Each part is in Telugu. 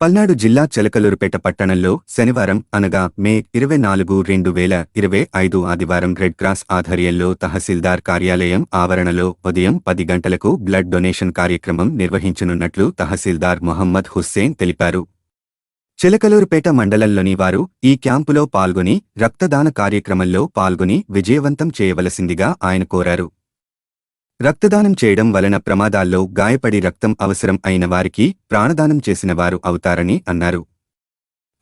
పల్నాడు జిల్లా చిలకలూరుపేట పట్టణంలో శనివారం అనగా మే ఇరవై నాలుగు రెండు వేల ఇరవై ఐదు ఆదివారం రెడ్ క్రాస్ ఆధ్వర్యంలో తహసీల్దార్ కార్యాలయం ఆవరణలో ఉదయం పది గంటలకు బ్లడ్ డొనేషన్ కార్యక్రమం నిర్వహించనున్నట్లు తహసీల్దార్ మొహమ్మద్ హుస్సేన్ తెలిపారు. చిలకలూరుపేట మండలంలోని వారు ఈ క్యాంపులో పాల్గొని రక్తదాన కార్యక్రమంలో పాల్గొని విజయవంతం చేయవలసిందిగా ఆయన కోరారు. రక్తదానం చేయడం వలన ప్రమాదాల్లో గాయపడి రక్తం అవసరం అయిన వారికి ప్రాణదానం చేసిన వారు అవుతారని అన్నారు.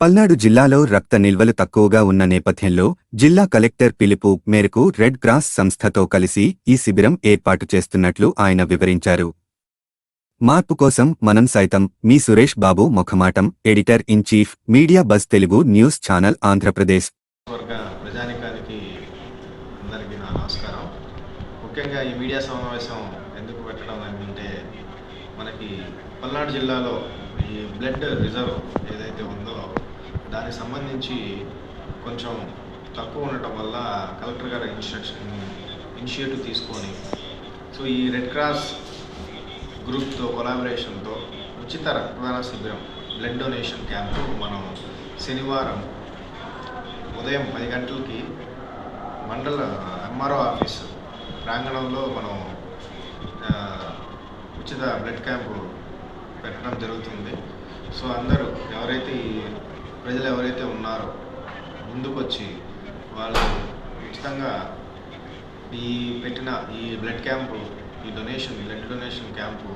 పల్నాడు జిల్లాలో రక్త నిల్వలు తక్కువగా ఉన్న నేపథ్యంలో జిల్లా కలెక్టర్ పిలుపు మేరకు రెడ్ క్రాస్ సంస్థతో కలిసి ఈ శిబిరం ఏర్పాటు చేస్తున్నట్లు ఆయన వివరించారు. మార్పు కోసం మనం సైతం మీ Suresh Babu ముఖమాటం editor in chief media bus Telugu news channel Andhra Pradesh. వర్గ ప్రజానికానికి అందరికీ నా నమస్కారం. ముఖ్యంగా ఈ మీడియా సమావేశం ఎందుకు పెట్టడం అంటే మనకి పల్నాడు జిల్లాలో ఈ బ్లడ్ రిజర్వ్ ఏదైతే ఉందో దానికి సంబంధించి కొంచెం తక్కువ ఉండటం వల్ల కలెక్టర్ గారి ఇన్స్ట్రక్షన్ ఇనిషియేటివ్ తీసుకొని సో ఈ రెడ్ క్రాస్ గ్రూప్తో కొలాబరేషన్తో ఉచిత రక్తదాన శిబిరం బ్లడ్ డొనేషన్ క్యాంపు మనం శనివారం ఉదయం పది గంటలకి మండల ఎంఆర్ఓ ఆఫీస్ ప్రాంగణంలో మనం ఉచిత బ్లడ్ క్యాంపు పెట్టడం జరుగుతుంది. సో అందరూ ఎవరైతే ప్రజలు ఎవరైతే ఉన్నారో ముందుకొచ్చి వాళ్ళు ఉచితంగా ఈ పెట్టిన ఈ బ్లడ్ క్యాంపు ఈ డొనేషన్ బ్లడ్ డొనేషన్ క్యాంపు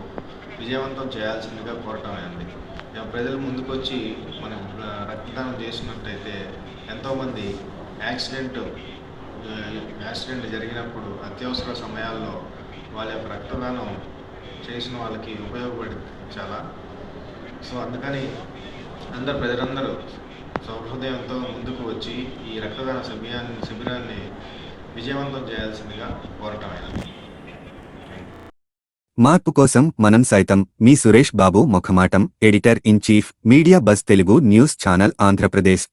విజయవంతం చేయాల్సిందిగా కోరటమైంది అయింది ప్రజలు ముందుకొచ్చి మనం రక్తదానం చేసినట్టయితే ఎంతోమంది యాక్సిడెంట్ యాక్సిడెంట్ జరిగినప్పుడు అత్యవసర సమయాల్లో వాళ్ళ యొక్క రక్తదానం చేసిన వాళ్ళకి ఉపయోగపడి చాలా సో అందుకని అందరు ప్రజలందరూ సౌహృదయంతో ముందుకు వచ్చి ఈ రక్తదాన శిబిరాన్ని శిబిరాన్ని విజయవంతం చేయాల్సిందిగా కోరటమైనది మార్పు కోసం మనం సైతం మీ Suresh Babu ముఖమాటం editor in chief media bus Telugu news channel Andhra Pradesh.